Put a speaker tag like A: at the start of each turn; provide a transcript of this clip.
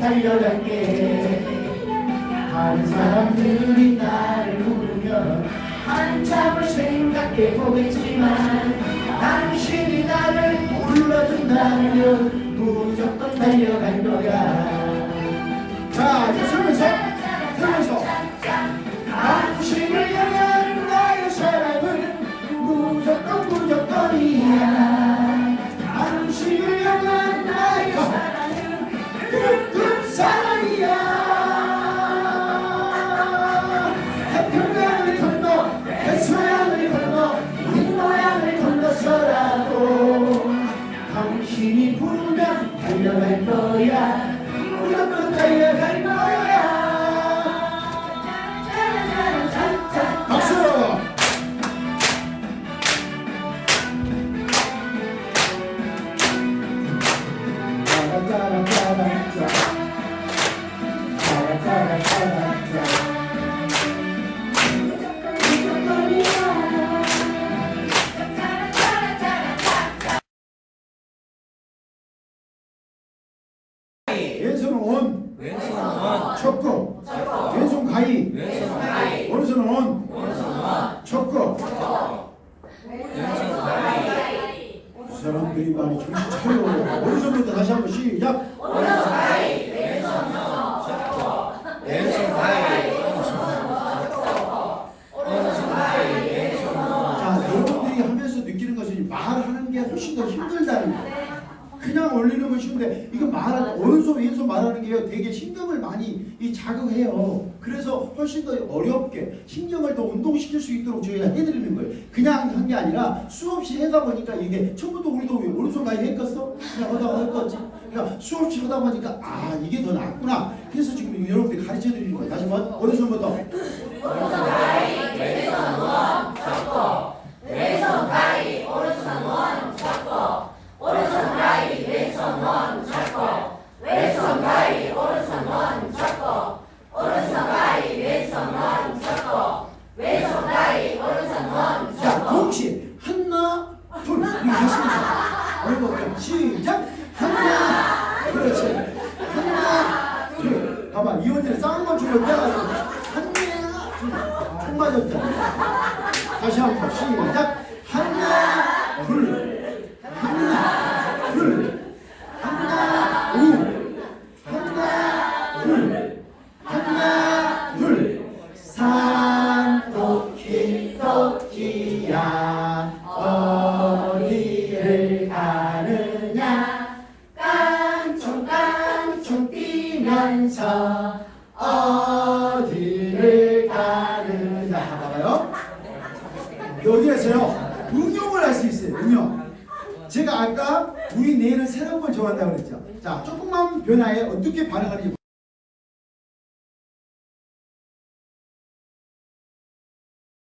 A: 달려갈게. 다른 사람들이 나를 부르면 한참을 생각해 보겠지만 당신이 나를 불러준다면 무조건 달려갈 거야. 자 이제 서면서 서면서 달려갈 거야 무조건 달려갈 거야 박수! 짜라짜라짜라짜. 짜라짜라짜라 손은 온,
B: 왼손은 원,
A: 쳤고, 왼손 가위, 오른손은 온,
B: 오른손 원,
A: 쳤고.
B: 왼손 가위,
A: 사람들이 많이 정신 차려. 오른손부터 다시 한번 시작.
B: 왼손 가위, 왼손 원, 잡고, 왼손 가위, 오른손 오른손.
A: 자, 여러분들이 하면서 느끼는 것은 말하는 게 훨씬 더 힘들다는 거. 그냥 올리는 건 쉬운데 이거 말 오른손 왼손 말하는 게요 되게 신경을 많이 이 자극해요. 그래서 훨씬 더 어렵게 신경을 더 운동시킬 수 있도록 저희가 해드리는 거예요. 그냥 한 게 아니라 수없이 하다 보니까 이게 처음부터 우리도 왜 오른손 가위 했겠어? 그냥 하다가 했겠지. 그러니까 수없이 하다 보니까 아 이게 더 낫구나. 그래서 지금 여러분들이 가르쳐 드리는 거예요. 다시 한번 오른손부터
B: 원, 잡고, 왼손 가위, 오른손 원, 잡고, 오른손 가위, 왼손 원, 잡고, 왼손 가위, 오른손 원,
A: 자,
B: 잡고.
A: 동시에 하나, 둘 이렇게. 어이구, 시작. 하나, 그렇지. 하나, 둘. 봐봐, 이원재 쌍거 줄을 빼가지고 하나, 둘. 총 맞았잖아. 다시 한번 시작. 뛰면서 어디를 가느냐. 봐봐요. 여기에서요. 응용을 할 수 있어요 응용. 제가 아까 우리 뇌는 새로운 걸 좋아한다고 그랬죠. 자 조금만 변화에 어떻게 반응하는지